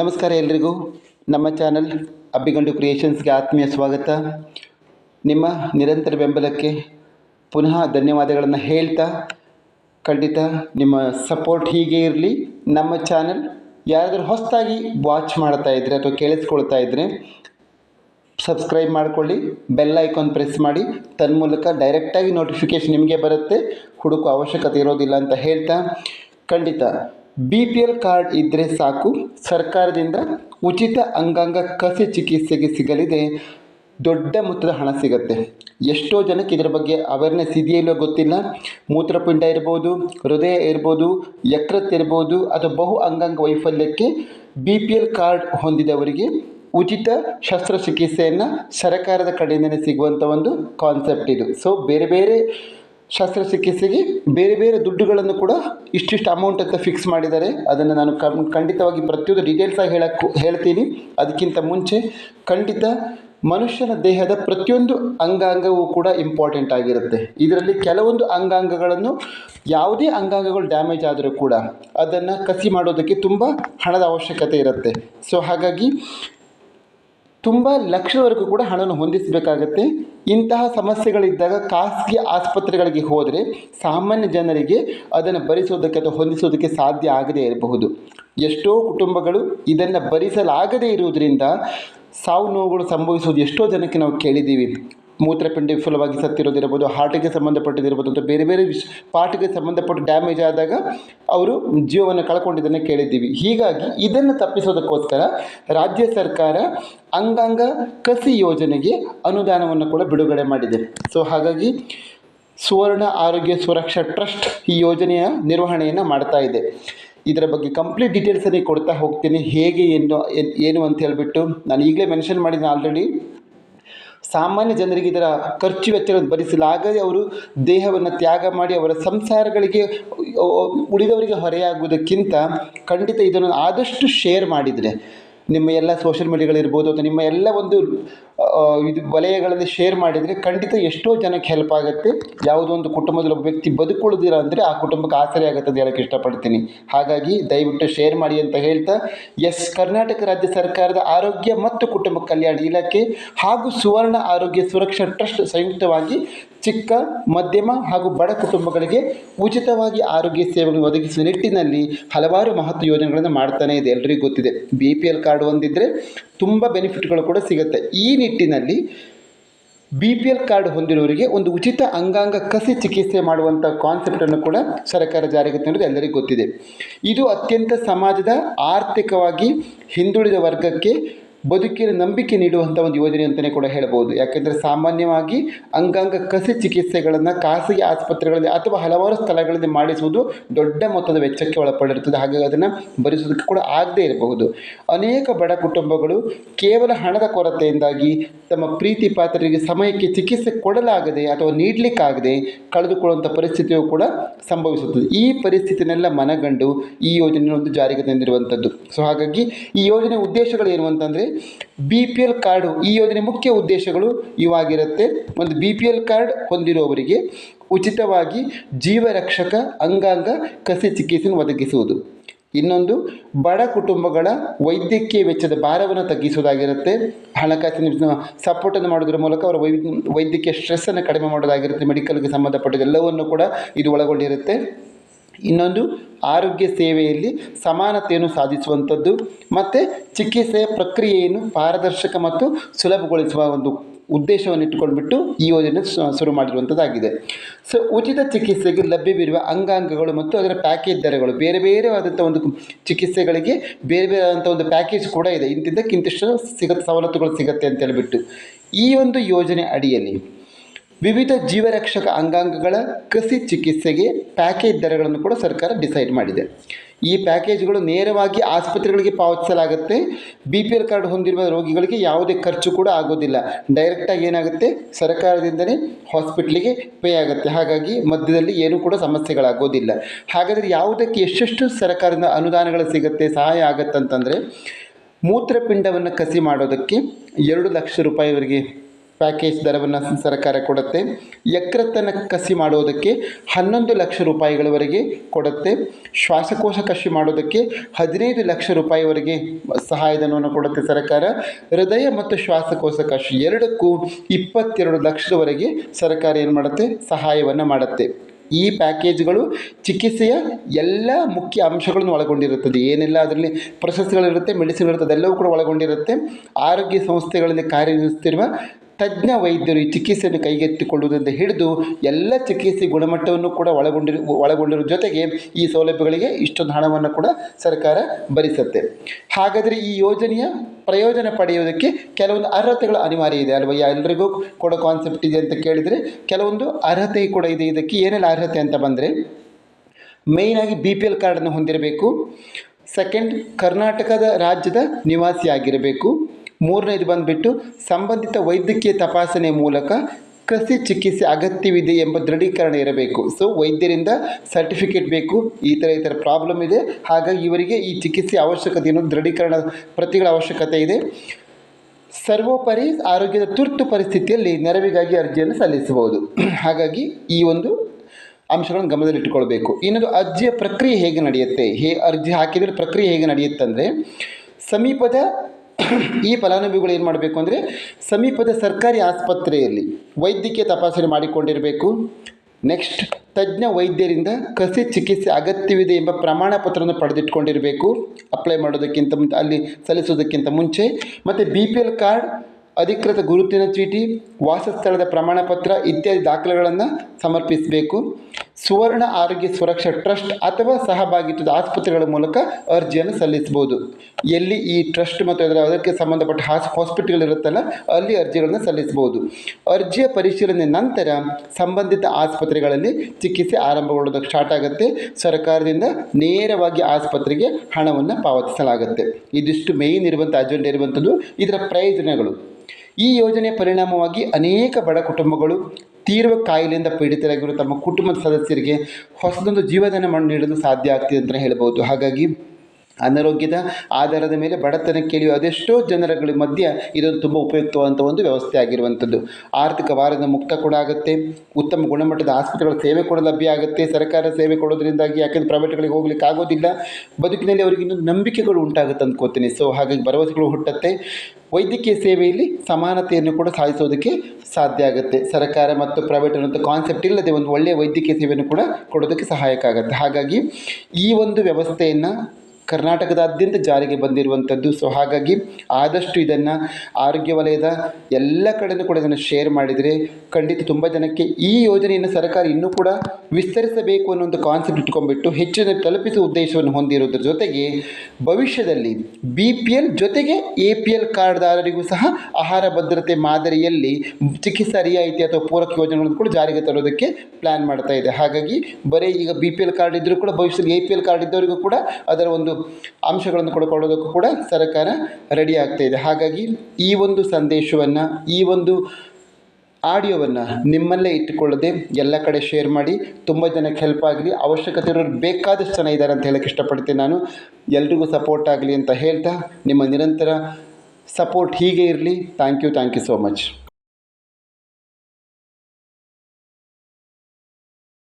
ನಮಸ್ಕಾರ ಎಲ್ರಿಗೂ. ನಮ್ಮ ಚಾನಲ್ ಅಬ್ಬಿಗಂಡು ಕ್ರಿಯೇಷನ್ಸ್ಗೆ ಆತ್ಮೀಯ ಸ್ವಾಗತ. ನಿಮ್ಮ ನಿರಂತರ ಬೆಂಬಲಕ್ಕೆ ಪುನಃ ಧನ್ಯವಾದಗಳನ್ನು ಹೇಳ್ತಾ, ಖಂಡಿತ ನಿಮ್ಮ ಸಪೋರ್ಟ್ ಹೀಗೆ ಇರಲಿ. ನಮ್ಮ ಚಾನಲ್ ಯಾರಾದರೂ ಹೊಸದಾಗಿ ವಾಚ್ ಮಾಡ್ತಾ ಇದ್ದರೆ ಅಥವಾ ಕೇಳಿಸ್ಕೊಳ್ತಾ ಇದ್ದರೆ ಸಬ್ಸ್ಕ್ರೈಬ್ ಮಾಡಿಕೊಳ್ಳಿ, ಬೆಲ್ ಐಕಾನ್ ಪ್ರೆಸ್ ಮಾಡಿ. ತನ್ಮೂಲಕ ಡೈರೆಕ್ಟಾಗಿ ನೋಟಿಫಿಕೇಶನ್ ನಿಮಗೆ ಬರುತ್ತೆ. ಹುಡುಕೋ ಅವಶ್ಯಕತೆ ಇರೋದಿಲ್ಲ ಅಂತ ಹೇಳ್ತಾ, ಖಂಡಿತ ಬಿ ಪಿ ಎಲ್ ಕಾರ್ಡ್ ಇದ್ದರೆ ಸಾಕು. ಸರ್ಕಾರದಿಂದ ಉಚಿತ ಅಂಗಾಂಗ ಕಸಿ ಚಿಕಿತ್ಸೆಗೆ ಸಿಗಲಿದೆ. ದೊಡ್ಡ ಮೊತ್ತದ ಹಣ ಸಿಗುತ್ತೆ. ಎಷ್ಟೋ ಜನಕ್ಕೆ ಇದರ ಬಗ್ಗೆ ಅವೇರ್ನೆಸ್ ಇದೆಯಲ್ಲೋ ಗೊತ್ತಿಲ್ಲ. ಮೂತ್ರಪಿಂಡ ಇರ್ಬೋದು, ಹೃದಯ ಇರ್ಬೋದು, ಯಕೃತ್ ಇರ್ಬೋದು ಅಥವಾ ಬಹು ಅಂಗಾಂಗ ವೈಫಲ್ಯಕ್ಕೆ ಬಿ ಪಿ ಎಲ್ ಕಾರ್ಡ್ ಹೊಂದಿದವರಿಗೆ ಉಚಿತ ಶಸ್ತ್ರಚಿಕಿತ್ಸೆಯನ್ನು ಸರ್ಕಾರದ ಕಡೆಯಿಂದಲೇ ಸಿಗುವಂಥ ಒಂದು ಕಾನ್ಸೆಪ್ಟ್ ಇದು. ಸೊ ಬೇರೆ ಬೇರೆ ಶಸ್ತ್ರಚಿಕಿತ್ಸೆಗೆ ಬೇರೆ ಬೇರೆ ದುಡ್ಡುಗಳನ್ನು ಕೂಡ ಇಷ್ಟಿಷ್ಟು ಅಮೌಂಟ್ ಅಂತ ಫಿಕ್ಸ್ ಮಾಡಿದ್ದಾರೆ. ಅದನ್ನು ನಾನು ಖಂಡಿತವಾಗಿ ಪ್ರತಿಯೊಂದು ಡೀಟೇಲ್ಸಾಗಿ ಹೇಳಕ್ಕೆ, ಹೇಳ್ತೀನಿ. ಅದಕ್ಕಿಂತ ಮುಂಚೆ ಖಂಡಿತ ಮನುಷ್ಯನ ದೇಹದ ಪ್ರತಿಯೊಂದು ಅಂಗಾಂಗವೂ ಕೂಡ ಇಂಪಾರ್ಟೆಂಟ್ ಆಗಿರುತ್ತೆ. ಇದರಲ್ಲಿ ಕೆಲವೊಂದು ಅಂಗಾಂಗಗಳನ್ನು, ಯಾವುದೇ ಅಂಗಾಂಗಗಳು ಡ್ಯಾಮೇಜ್ ಆದರೂ ಕೂಡ ಅದನ್ನು ಕಸಿ ಮಾಡೋದಕ್ಕೆ ತುಂಬ ಹಣದ ಅವಶ್ಯಕತೆ ಇರುತ್ತೆ. ಸೊ ಹಾಗಾಗಿ ತುಂಬ ಲಕ್ಷದವರೆಗೂ ಕೂಡ ಹಣವನ್ನು ಹೊಂದಿಸಬೇಕಾಗತ್ತೆ. ಇಂತಹ ಸಮಸ್ಯೆಗಳಿದ್ದಾಗ ಖಾಸಗಿ ಆಸ್ಪತ್ರೆಗಳಿಗೆ ಹೋದರೆ ಸಾಮಾನ್ಯ ಜನರಿಗೆ ಅದನ್ನು ಭರಿಸೋದಕ್ಕೆ ಅಥವಾ ಹೊಂದಿಸೋದಕ್ಕೆ ಸಾಧ್ಯ ಆಗದೇ ಇರಬಹುದು. ಎಷ್ಟೋ ಕುಟುಂಬಗಳು ಇದನ್ನು ಭರಿಸಲಾಗದೇ ಇರುವುದರಿಂದ ಸಾವು ನೋವುಗಳು ಸಂಭವಿಸುವುದು ಎಷ್ಟೋ ಜನಕ್ಕೆ ನಾವು ಕೇಳಿದ್ದೀವಿ. ಮೂತ್ರಪಿಂಡ ವಿಫಲವಾಗಿ ಸತ್ತಿರೋದಿರ್ಬೋದು ಹಾರ್ಟಿಗೆ ಸಂಬಂಧಪಟ್ಟಿರ್ಬೋದು ಅಂತ ಬೇರೆ ಬೇರೆ ವಿಷ, ಪಾರ್ಟಿಗೆ ಸಂಬಂಧಪಟ್ಟ ಡ್ಯಾಮೇಜ್ ಆದಾಗ ಅವರು ಜೀವವನ್ನು ಕಳ್ಕೊಂಡಿದ್ದನ್ನು ಕೇಳಿದ್ದೀವಿ. ಹೀಗಾಗಿ ಇದನ್ನು ತಪ್ಪಿಸೋದಕ್ಕೋಸ್ಕರ ರಾಜ್ಯ ಸರ್ಕಾರ ಅಂಗಾಂಗ ಕಸಿ ಯೋಜನೆಗೆ ಅನುದಾನವನ್ನು ಕೂಡ ಬಿಡುಗಡೆ ಮಾಡಿದೆ. ಸೊ ಹಾಗಾಗಿ ಸುವರ್ಣ ಆರೋಗ್ಯ ಸುರಕ್ಷಾ ಟ್ರಸ್ಟ್ ಈ ಯೋಜನೆಯ ನಿರ್ವಹಣೆಯನ್ನು ಮಾಡ್ತಾ ಇದೆ. ಇದರ ಬಗ್ಗೆ ಕಂಪ್ಲೀಟ್ ಡೀಟೇಲ್ಸನ್ನೇ ಕೊಡ್ತಾ ಹೋಗ್ತೀನಿ. ಹೇಗೆ ಏನು ಏನು ಅಂತ ಹೇಳಿಬಿಟ್ಟು ನಾನು ಈಗಲೇ ಮೆನ್ಷನ್ ಮಾಡಿದ್ದೀನಿ ಆಲ್ರೆಡಿ ಸಾಮಾನ್ಯ ಜನರಿಗೆ ಇದರ ಖರ್ಚು ವೆಚ್ಚಗಳನ್ನು ಭರಿಸಲಾಗದೆ ಅವರು ದೇಹವನ್ನು ತ್ಯಾಗ ಮಾಡಿ ಅವರ ಸಂಸಾರಗಳಿಗೆ ಉಳಿದವರಿಗೆ ಹೊರೆಯಾಗುವುದಕ್ಕಿಂತ ಖಂಡಿತ ಇದನ್ನು ಆದಷ್ಟು ಶೇರ್ ಮಾಡಿದರೆ. ನಿಮ್ಮ ಎಲ್ಲ ಸೋಷಿಯಲ್ ಮೀಡಿಯಾಗಳಿರ್ಬೋದು ಅಥವಾ ನಿಮ್ಮ ಎಲ್ಲ ಒಂದು ಇದು ವಲಯಗಳಲ್ಲಿ ಶೇರ್ ಮಾಡಿದರೆ ಖಂಡಿತ ಎಷ್ಟೋ ಜನಕ್ಕೆ ಹೆಲ್ಪ್ ಆಗುತ್ತೆ. ಯಾವುದೋ ಒಂದು ಕುಟುಂಬದಲ್ಲಿ ಒಬ್ಬ ವ್ಯಕ್ತಿ ಬದುಕುಳಿದಿರ ಅಂದರೆ ಆ ಕುಟುಂಬಕ್ಕೆ ಆಸರೆ ಆಗುತ್ತೆ ಅಂತ ಹೇಳೋಕ್ಕೆ ಇಷ್ಟಪಡ್ತೀನಿ. ಹಾಗಾಗಿ ದಯವಿಟ್ಟು ಶೇರ್ ಮಾಡಿ ಅಂತ ಹೇಳ್ತಾ ಎಸ್ ಕರ್ನಾಟಕ ರಾಜ್ಯ ಸರ್ಕಾರದ ಆರೋಗ್ಯ ಮತ್ತು ಕುಟುಂಬ ಕಲ್ಯಾಣ ಇಲಾಖೆ ಹಾಗೂ ಸುವರ್ಣ ಆರೋಗ್ಯ ಸುರಕ್ಷಾ ಟ್ರಸ್ಟ್ ಸಂಯುಕ್ತವಾಗಿ ಚಿಕ್ಕ, ಮಧ್ಯಮ ಹಾಗೂ ಬಡ ಕುಟುಂಬಗಳಿಗೆ ಉಚಿತವಾಗಿ ಆರೋಗ್ಯ ಸೇವೆಗಳನ್ನು ಒದಗಿಸುವ ನಿಟ್ಟಿನಲ್ಲಿ ಹಲವಾರು ಮಹತ್ವ ಯೋಜನೆಗಳನ್ನು ಮಾಡ್ತಾನೆ ಇದೆ. ಎಲ್ರಿಗೂ ಗೊತ್ತಿದೆ. ಬಿ ಪಿ ಎಲ್ ಕಾರ್ಡ್ ಹೊಂದಿದ್ರೆ ತುಂಬ ಬೆನಿಫಿಟ್ಗಳು ಕೂಡ ಸಿಗುತ್ತೆ. ಈ ನಿಟ್ಟಿನಲ್ಲಿ ಬಿ ಪಿ ಎಲ್ ಕಾರ್ಡ್ ಹೊಂದಿರುವವರಿಗೆ ಒಂದು ಉಚಿತ ಅಂಗಾಂಗ ಕಸಿ ಚಿಕಿತ್ಸೆ ಮಾಡುವಂಥ ಕಾನ್ಸೆಪ್ಟನ್ನು ಕೂಡ ಸರ್ಕಾರ ಜಾರಿಗೆ ತಂದಿರೋದು ಎಲ್ಲರಿಗೂ ಗೊತ್ತಿದೆ. ಇದು ಅತ್ಯಂತ ಸಮಾಜದ ಆರ್ಥಿಕವಾಗಿ ಹಿಂದುಳಿದ ವರ್ಗಕ್ಕೆ ಬದುಕಿನ ನಂಬಿಕೆ ನೀಡುವಂಥ ಒಂದು ಯೋಜನೆ ಅಂತಲೇ ಕೂಡ ಹೇಳ್ಬೋದು. ಯಾಕೆಂದರೆ ಸಾಮಾನ್ಯವಾಗಿ ಅಂಗಾಂಗ ಕಸಿ ಚಿಕಿತ್ಸೆಗಳನ್ನು ಖಾಸಗಿ ಆಸ್ಪತ್ರೆಗಳಲ್ಲಿ ಅಥವಾ ಹಲವಾರು ಸ್ಥಳಗಳಲ್ಲಿ ಮಾಡಿಸುವುದು ದೊಡ್ಡ ಮೊತ್ತದ ವೆಚ್ಚಕ್ಕೆ ಒಳಪಡಿರುತ್ತದೆ. ಹಾಗಾಗಿ ಅದನ್ನು ಭರಿಸೋದಕ್ಕೆ ಕೂಡ ಆಗದೇ ಇರಬಹುದು. ಅನೇಕ ಬಡ ಕುಟುಂಬಗಳು ಕೇವಲ ಹಣದ ಕೊರತೆಯಿಂದಾಗಿ ತಮ್ಮ ಪ್ರೀತಿ ಪಾತ್ರರಿಗೆ ಸಮಯಕ್ಕೆ ಚಿಕಿತ್ಸೆ ಕೊಡಲಾಗದೆ ಅಥವಾ ನೀಡಲಿಕ್ಕಾಗದೆ ಕಳೆದುಕೊಳ್ಳುವಂಥ ಪರಿಸ್ಥಿತಿಯು ಕೂಡ ಸಂಭವಿಸುತ್ತದೆ. ಈ ಪರಿಸ್ಥಿತಿನೆಲ್ಲ ಮನಗಂಡು ಈ ಯೋಜನೆ ಒಂದು ಜಾರಿಗೆ ತಂದಿರುವಂಥದ್ದು ಸೊ ಹಾಗಾಗಿ ಈ ಯೋಜನೆ ಉದ್ದೇಶಗಳು ಏನು ಅಂತಂದರೆ ಬಿ ಪಿ ಎಲ್ ಕಾರ್ಡು ಈ ಯೋಜನೆ ಮುಖ್ಯ ಉದ್ದೇಶಗಳು ಇವಾಗಿರುತ್ತೆ. ಒಂದು ಬಿ ಪಿ ಎಲ್ ಕಾರ್ಡ್ ಹೊಂದಿರುವವರಿಗೆ ಉಚಿತವಾಗಿ ಜೀವರಕ್ಷಕ ಅಂಗಾಂಗ ಕಸಿ ಚಿಕಿತ್ಸೆಯನ್ನು ಒದಗಿಸುವುದು. ಇನ್ನೊಂದು, ಬಡ ಕುಟುಂಬಗಳ ವೈದ್ಯಕೀಯ ವೆಚ್ಚದ ಭಾರವನ್ನು ತಗ್ಗಿಸುವುದಾಗಿರುತ್ತೆ. ಹಣಕಾಸಿನ ಸಪೋರ್ಟನ್ನು ಮಾಡೋದ್ರ ಮೂಲಕ ಅವರ ವೈದ್ಯಕೀಯ ಸ್ಟ್ರೆಸ್ಸನ್ನು ಕಡಿಮೆ ಮಾಡೋದಾಗಿರುತ್ತೆ ಮೆಡಿಕಲ್ಗೆ ಸಂಬಂಧಪಟ್ಟಿದ ಎಲ್ಲವನ್ನು ಕೂಡ ಇದು ಒಳಗೊಂಡಿರುತ್ತೆ. ಇನ್ನೊಂದು ಆರೋಗ್ಯ ಸೇವೆಯಲ್ಲಿ ಸಮಾನತೆಯನ್ನು ಸಾಧಿಸುವಂಥದ್ದು ಮತ್ತು ಚಿಕಿತ್ಸೆಯ ಪ್ರಕ್ರಿಯೆಯನ್ನು ಪಾರದರ್ಶಕ ಮತ್ತು ಸುಲಭಗೊಳಿಸುವ ಒಂದು ಉದ್ದೇಶವನ್ನು ಇಟ್ಟುಕೊಂಡ್ಬಿಟ್ಟು ಈ ಯೋಜನೆ ಶುರು ಮಾಡಿರುವಂಥದ್ದಾಗಿದೆ. ಸೊ, ಉಚಿತ ಚಿಕಿತ್ಸೆಗೆ ಲಭ್ಯವಿರುವ ಅಂಗಾಂಗಗಳು ಮತ್ತು ಅದರ ಪ್ಯಾಕೇಜ್ ದರಗಳು ಬೇರೆ ಬೇರೆ ಆದಂಥ ಒಂದು ಚಿಕಿತ್ಸೆಗಳಿಗೆ ಬೇರೆ ಬೇರೆ ಆದಂಥ ಒಂದು ಪ್ಯಾಕೇಜ್ ಕೂಡ ಇದೆ. ಇಂತಿದ್ದಕ್ಕಿಂತಿಷ್ಟು ಸಿಗುತ್ತೆ ಸವಲತ್ತುಗಳು ಸಿಗುತ್ತೆ ಅಂತ ಹೇಳಿಬಿಟ್ಟು ಈ ಒಂದು ಯೋಜನೆ ಅಡಿಯಲ್ಲಿ ವಿವಿಧ ಜೀವರಕ್ಷಕ ಅಂಗಾಂಗಗಳ ಕಸಿ ಚಿಕಿತ್ಸೆಗೆ ಪ್ಯಾಕೇಜ್ ದರಗಳನ್ನು ಕೂಡ ಸರ್ಕಾರ ಡಿಸೈಡ್ ಮಾಡಿದೆ. ಈ ಪ್ಯಾಕೇಜ್ಗಳು ನೇರವಾಗಿ ಆಸ್ಪತ್ರೆಗಳಿಗೆ ಪಾವತಿಸಲಾಗುತ್ತೆ. ಬಿ ಪಿ ಎಲ್ ಕಾರ್ಡ್ ಹೊಂದಿರುವ ರೋಗಿಗಳಿಗೆ ಯಾವುದೇ ಖರ್ಚು ಕೂಡ ಆಗೋದಿಲ್ಲ. ಡೈರೆಕ್ಟಾಗಿ ಏನಾಗುತ್ತೆ? ಸರ್ಕಾರದಿಂದಲೇ ಹಾಸ್ಪಿಟ್ಲಿಗೆ ಪೇ ಆಗುತ್ತೆ. ಹಾಗಾಗಿ ಮಧ್ಯದಲ್ಲಿ ಏನೂ ಕೂಡ ಸಮಸ್ಯೆಗಳಾಗೋದಿಲ್ಲ. ಹಾಗಾದರೆ ಯಾವುದಕ್ಕೆ ಎಷ್ಟೆಷ್ಟು ಸರ್ಕಾರದ ಅನುದಾನಗಳು ಸಿಗುತ್ತೆ, ಸಹಾಯ ಆಗುತ್ತಂತಂದರೆ ಮೂತ್ರಪಿಂಡವನ್ನು ಕಸಿ ಮಾಡೋದಕ್ಕೆ ಎರಡು ಲಕ್ಷ ರೂಪಾಯಿವರೆಗೆ ಪ್ಯಾಕೇಜ್ ದರವನ್ನು ಸರ್ಕಾರ ಕೊಡುತ್ತೆ. ಯಕೃತ್ತನ ಕಸಿ ಮಾಡೋದಕ್ಕೆ ಹನ್ನೊಂದು ಲಕ್ಷ ರೂಪಾಯಿಗಳವರೆಗೆ ಕೊಡುತ್ತೆ. ಶ್ವಾಸಕೋಶ ಕಸಿ ಮಾಡೋದಕ್ಕೆ ಹದಿನೈದು ಲಕ್ಷ ರೂಪಾಯಿವರೆಗೆ ಸಹಾಯಧನವನ್ನು ಕೊಡುತ್ತೆ ಸರ್ಕಾರ. ಹೃದಯ ಮತ್ತು ಶ್ವಾಸಕೋಶ ಕಸಿ ಎರಡಕ್ಕೂ ಇಪ್ಪತ್ತೆರಡು ಲಕ್ಷದವರೆಗೆ ಸರ್ಕಾರ ಏನು ಮಾಡುತ್ತೆ? ಸಹಾಯವನ್ನು ಮಾಡುತ್ತೆ. ಈ ಪ್ಯಾಕೇಜ್ಗಳು ಚಿಕಿತ್ಸೆಯ ಎಲ್ಲ ಮುಖ್ಯ ಅಂಶಗಳನ್ನು ಒಳಗೊಂಡಿರುತ್ತದೆ. ಏನೆಲ್ಲ ಅದರಲ್ಲಿ ಪ್ರಶಸ್ತಿಗಳಿರುತ್ತೆ ಮೆಡಿಸಿನ್ ಇರುತ್ತೆ, ಅದೆಲ್ಲವೂ ಕೂಡ ಒಳಗೊಂಡಿರುತ್ತೆ. ಆರೋಗ್ಯ ಸಂಸ್ಥೆಗಳಲ್ಲಿ ಕಾರ್ಯನಿರ್ವಹಿಸುತ್ತಿರುವ ತಜ್ಞ ವೈದ್ಯರು ಈ ಚಿಕಿತ್ಸೆಯನ್ನು ಕೈಗೆತ್ತಿಕೊಳ್ಳುವುದರಿಂದ ಹಿಡಿದು ಎಲ್ಲ ಚಿಕಿತ್ಸೆ ಗುಣಮಟ್ಟವನ್ನು ಕೂಡ ಒಳಗೊಂಡಿರು ಒಳಗೊಂಡಿರೋ ಜೊತೆಗೆ ಈ ಸೌಲಭ್ಯಗಳಿಗೆ ಇಷ್ಟೊಂದು ಹಣವನ್ನು ಕೂಡ ಸರ್ಕಾರ ಭರಿಸುತ್ತೆ. ಹಾಗಾದರೆ ಈ ಯೋಜನೆಯ ಪ್ರಯೋಜನ ಪಡೆಯೋದಕ್ಕೆ ಕೆಲವೊಂದು ಅರ್ಹತೆಗಳು ಅನಿವಾರ್ಯ ಇದೆ ಅಲ್ವಾ ಎಲ್ಲರಿಗೂ ಕೂಡ ಕಾನ್ಸೆಪ್ಟ್ ಇದೆ ಅಂತ ಕೇಳಿದರೆ ಕೆಲವೊಂದು ಅರ್ಹತೆ ಕೂಡ ಇದೆ. ಇದಕ್ಕೆ ಏನೆಲ್ಲ ಅರ್ಹತೆ ಅಂತ ಬಂದರೆ ಮೇಯ್ನಾಗಿ ಬಿ ಪಿ ಎಲ್ ಕಾರ್ಡನ್ನು ಹೊಂದಿರಬೇಕು. ಸೆಕೆಂಡ್ ಕರ್ನಾಟಕದ ರಾಜ್ಯದ ನಿವಾಸಿಯಾಗಿರಬೇಕು. ಮೂರನೇದು ಬಂದುಬಿಟ್ಟು ಸಂಬಂಧಿತ ವೈದ್ಯಕೀಯ ತಪಾಸಣೆ ಮೂಲಕ ಕಸಿ ಚಿಕಿತ್ಸೆ ಅಗತ್ಯವಿದೆ ಎಂಬ ದೃಢೀಕರಣ ಇರಬೇಕು. ಸೊ ವೈದ್ಯರಿಂದ ಸರ್ಟಿಫಿಕೇಟ್ ಬೇಕು. ಈ ಥರ ಈ ಥರ ಪ್ರಾಬ್ಲಮ್ ಇದೆ. ಹಾಗಾಗಿ ಇವರಿಗೆ ಈ ಚಿಕಿತ್ಸೆ ಅವಶ್ಯಕತೆ ಏನು ದೃಢೀಕರಣ ಪ್ರತಿಗಳ ಅವಶ್ಯಕತೆ ಇದೆ. ಸರ್ವೋಪರಿ ಆರೋಗ್ಯದ ತುರ್ತು ಪರಿಸ್ಥಿತಿಯಲ್ಲಿ ನೆರವಿಗಾಗಿ ಅರ್ಜಿಯನ್ನು ಸಲ್ಲಿಸಬಹುದು. ಹಾಗಾಗಿ ಈ ಒಂದು ಅಂಶಗಳನ್ನು ಗಮನದಲ್ಲಿಟ್ಟುಕೊಳ್ಬೇಕು. ಇನ್ನೊಂದು, ಅರ್ಜಿಯ ಪ್ರಕ್ರಿಯೆ ಹೇಗೆ ನಡೆಯುತ್ತೆ? ಹೇ, ಅರ್ಜಿ ಹಾಕಿದರೆ ಪ್ರಕ್ರಿಯೆ ಹೇಗೆ ನಡೆಯುತ್ತೆ ಅಂದರೆ ಸಮೀಪದ ಈ ಫಲಾನುಭವಿಗಳು ಏನು ಮಾಡಬೇಕು ಅಂದರೆ ಸಮೀಪದ ಸರ್ಕಾರಿ ಆಸ್ಪತ್ರೆಯಲ್ಲಿ ವೈದ್ಯಕೀಯ ತಪಾಸಣೆ ಮಾಡಿಕೊಂಡಿರಬೇಕು. ನೆಕ್ಸ್ಟ್ ತಜ್ಞ ವೈದ್ಯರಿಂದ ಕಸಿ ಚಿಕಿತ್ಸೆ ಅಗತ್ಯವಿದೆ ಎಂಬ ಪ್ರಮಾಣ ಪತ್ರವನ್ನು ಪಡೆದಿಟ್ಕೊಂಡಿರಬೇಕು. ಅಪ್ಲೈ ಮಾಡೋದಕ್ಕಿಂತ ಮುಂಚೆ, ಅಲ್ಲಿ ಸಲ್ಲಿಸೋದಕ್ಕಿಂತ ಮುಂಚೆ. ಮತ್ತು ಬಿ ಪಿ ಎಲ್ ಕಾರ್ಡ್ ಅಧಿಕೃತ ಗುರುತಿನ ಚೀಟಿ, ವಾಸಸ್ಥಳದ ಪ್ರಮಾಣ ಪತ್ರ ಇತ್ಯಾದಿ ದಾಖಲೆಗಳನ್ನು ಸಮರ್ಪಿಸಬೇಕು. ಸುವರ್ಣ ಆರೋಗ್ಯ ಸುರಕ್ಷಾ ಟ್ರಸ್ಟ್ ಅಥವಾ ಸಹಭಾಗಿತ್ವದ ಆಸ್ಪತ್ರೆಗಳ ಮೂಲಕ ಅರ್ಜಿಯನ್ನು ಸಲ್ಲಿಸಬಹುದು. ಎಲ್ಲಿ ಈ ಟ್ರಸ್ಟ್ ಮತ್ತು ಅದರ ಅದಕ್ಕೆ ಸಂಬಂಧಪಟ್ಟ ಹಾಸ್ ಹಾಸ್ಪಿಟಲ್ ಇರುತ್ತಲ್ಲ, ಅಲ್ಲಿ ಅರ್ಜಿಗಳನ್ನು ಸಲ್ಲಿಸಬಹುದು. ಅರ್ಜಿಯ ಪರಿಶೀಲನೆ ನಂತರ ಸಂಬಂಧಿತ ಆಸ್ಪತ್ರೆಗಳಲ್ಲಿ ಚಿಕಿತ್ಸೆ ಆರಂಭಗೊಳ್ಳೋದಕ್ಕೆ ಸ್ಟಾರ್ಟ್ ಆಗುತ್ತೆ. ಸರ್ಕಾರದಿಂದ ನೇರವಾಗಿ ಆಸ್ಪತ್ರೆಗೆ ಹಣವನ್ನು ಪಾವತಿಸಲಾಗುತ್ತೆ. ಇದಿಷ್ಟು ಮೇಯ್ನ್ ಇರುವಂಥ ಅಜೆಂಡ ಇರುವಂಥದ್ದು ಇದರ ಪ್ರಯೋಜನಗಳು. ಈ ಯೋಜನೆಯ ಪರಿಣಾಮವಾಗಿ ಅನೇಕ ಬಡ ಕುಟುಂಬಗಳು ತೀವ್ರ ಕಾಯಿಲೆಯಿಂದ ಪೀಡಿತರಾಗಿರುವ ತಮ್ಮ ಕುಟುಂಬದ ಸದಸ್ಯರಿಗೆ ಹೊಸದೊಂದು ಜೀವದಾನ ಮಾಡಿ ನೀಡಲು ಸಾಧ್ಯ ಆಗ್ತಿದೆ ಅಂತಲೇ ಹೇಳ್ಬೋದು. ಹಾಗಾಗಿ ಅನಾರೋಗ್ಯದ ಆಧಾರದ ಮೇಲೆ ಬಡತನ ಕೇಳಿಯುವ ಅದೆಷ್ಟೋ ಜನರಗಳ ಮಧ್ಯೆ ಇದೊಂದು ತುಂಬ ಉಪಯುಕ್ತವಾದಂಥ ಒಂದು ವ್ಯವಸ್ಥೆ ಆಗಿರುವಂಥದ್ದು. ಆರ್ಥಿಕ ವಾರದ ಮುಕ್ತ ಕೂಡ ಆಗುತ್ತೆ. ಉತ್ತಮ ಗುಣಮಟ್ಟದ ಆಸ್ಪತ್ರೆಗಳ ಸೇವೆ ಕೂಡ ಲಭ್ಯ ಆಗುತ್ತೆ. ಸರ್ಕಾರ ಸೇವೆ ಕೊಡೋದ್ರಿಂದಾಗಿ ಯಾಕೆಂದ್ರೆ ಪ್ರೈವೇಟ್ಗಳಿಗೆ ಹೋಗ್ಲಿಕ್ಕೆ ಆಗೋದಿಲ್ಲ. ಬದುಕಿನಲ್ಲಿ ಅವರಿಗೆ ಇನ್ನೊಂದು ನಂಬಿಕೆಗಳು ಉಂಟಾಗುತ್ತೆ ಅಂದ್ಕೋತೀನಿ. ಸೊ ಹಾಗಾಗಿ ಭರವಸೆಗಳು ಹುಟ್ಟುತ್ತೆ. ವೈದ್ಯಕೀಯ ಸೇವೆಯಲ್ಲಿ ಸಮಾನತೆಯನ್ನು ಕೂಡ ಸಾಧಿಸೋದಕ್ಕೆ ಸಾಧ್ಯ ಆಗುತ್ತೆ. ಸರ್ಕಾರ ಮತ್ತು ಪ್ರೈವೇಟ್ ಅನ್ನೋಂಥ ಕಾನ್ಸೆಪ್ಟ್ ಇಲ್ಲದೆ ಒಂದು ಒಳ್ಳೆಯ ವೈದ್ಯಕೀಯ ಸೇವೆಯನ್ನು ಕೂಡ ಕೊಡೋದಕ್ಕೆ ಸಹಾಯಕ ಆಗುತ್ತೆ. ಹಾಗಾಗಿ ಈ ಒಂದು ವ್ಯವಸ್ಥೆಯನ್ನು ಕರ್ನಾಟಕದಾದ್ಯಂತ ಜಾರಿಗೆ ಬಂದಿರುವಂಥದ್ದು. ಸೊ ಹಾಗಾಗಿ ಆದಷ್ಟು ಇದನ್ನು ಆರೋಗ್ಯ ವಲಯದ ಎಲ್ಲ ಕಡೆಯೂ ಕೂಡ ಇದನ್ನು ಶೇರ್ ಮಾಡಿದರೆ ಖಂಡಿತ ತುಂಬ ಜನಕ್ಕೆ ಈ ಯೋಜನೆಯನ್ನು ಸರ್ಕಾರ ಇನ್ನೂ ಕೂಡ ವಿಸ್ತರಿಸಬೇಕು ಅನ್ನೋ ಒಂದು ಕಾನ್ಸೆಪ್ಟ್ ಇಟ್ಕೊಂಡ್ಬಿಟ್ಟು ಹೆಚ್ಚಿನ ತಲುಪಿಸುವ ಉದ್ದೇಶವನ್ನು ಹೊಂದಿರುವುದರ ಜೊತೆಗೆ ಭವಿಷ್ಯದಲ್ಲಿ ಬಿ ಪಿ ಎಲ್ ಜೊತೆಗೆ ಎ ಪಿ ಎಲ್ ಕಾರ್ಡ್ದಾರರಿಗೂ ಸಹ ಆಹಾರ ಭದ್ರತೆ ಮಾದರಿಯಲ್ಲಿ ಚಿಕಿತ್ಸಾ ರಿಯಾಯಿತಿ ಅಥವಾ ಪೂರಕ ಯೋಜನೆಗಳನ್ನು ಕೂಡ ಜಾರಿಗೆ ತರೋದಕ್ಕೆ ಪ್ಲ್ಯಾನ್ ಮಾಡ್ತಾ ಇದೆ. ಹಾಗಾಗಿ ಬರೀ ಈಗ ಬಿ ಪಿ ಎಲ್ ಕಾರ್ಡ್ ಇದ್ದರೂ ಕೂಡ ಭವಿಷ್ಯದಲ್ಲಿ ಎ ಪಿ ಎಲ್ ಕಾರ್ಡ್ ಇದ್ದವರಿಗೂ ಕೂಡ ಅದರ ಒಂದು ಅಂಶಗಳನ್ನು ಕೊಡ್ಕೊಳ್ಳೋದಕ್ಕೂ ಕೂಡ ಸರ್ಕಾರ ರೆಡಿ ಆಗ್ತಾ ಇದೆ. ಹಾಗಾಗಿ ಈ ಒಂದು ಸಂದೇಶವನ್ನು, ಈ ಒಂದು ಆಡಿಯೋವನ್ನು ನಿಮ್ಮಲ್ಲೇ ಇಟ್ಟುಕೊಳ್ಳದೆ ಎಲ್ಲ ಕಡೆ ಶೇರ್ ಮಾಡಿ, ತುಂಬ ಜನಕ್ಕೆ ಹೆಲ್ಪ್ ಆಗಲಿ, ಅವಶ್ಯಕತೆ ಇರೋರು ಬೇಕಾದಷ್ಟು ಜನ ಇದ್ದಾರೆ ಅಂತ ಹೇಳಕ್ಕೆ ಇಷ್ಟಪಡ್ತೀನಿ ನಾನು. ಎಲ್ರಿಗೂ ಸಪೋರ್ಟ್ ಆಗಲಿ ಅಂತ ಹೇಳ್ತಾ, ನಿಮ್ಮ ನಿರಂತರ ಸಪೋರ್ಟ್ ಹೀಗೆ ಇರಲಿ. Thank you thank you so much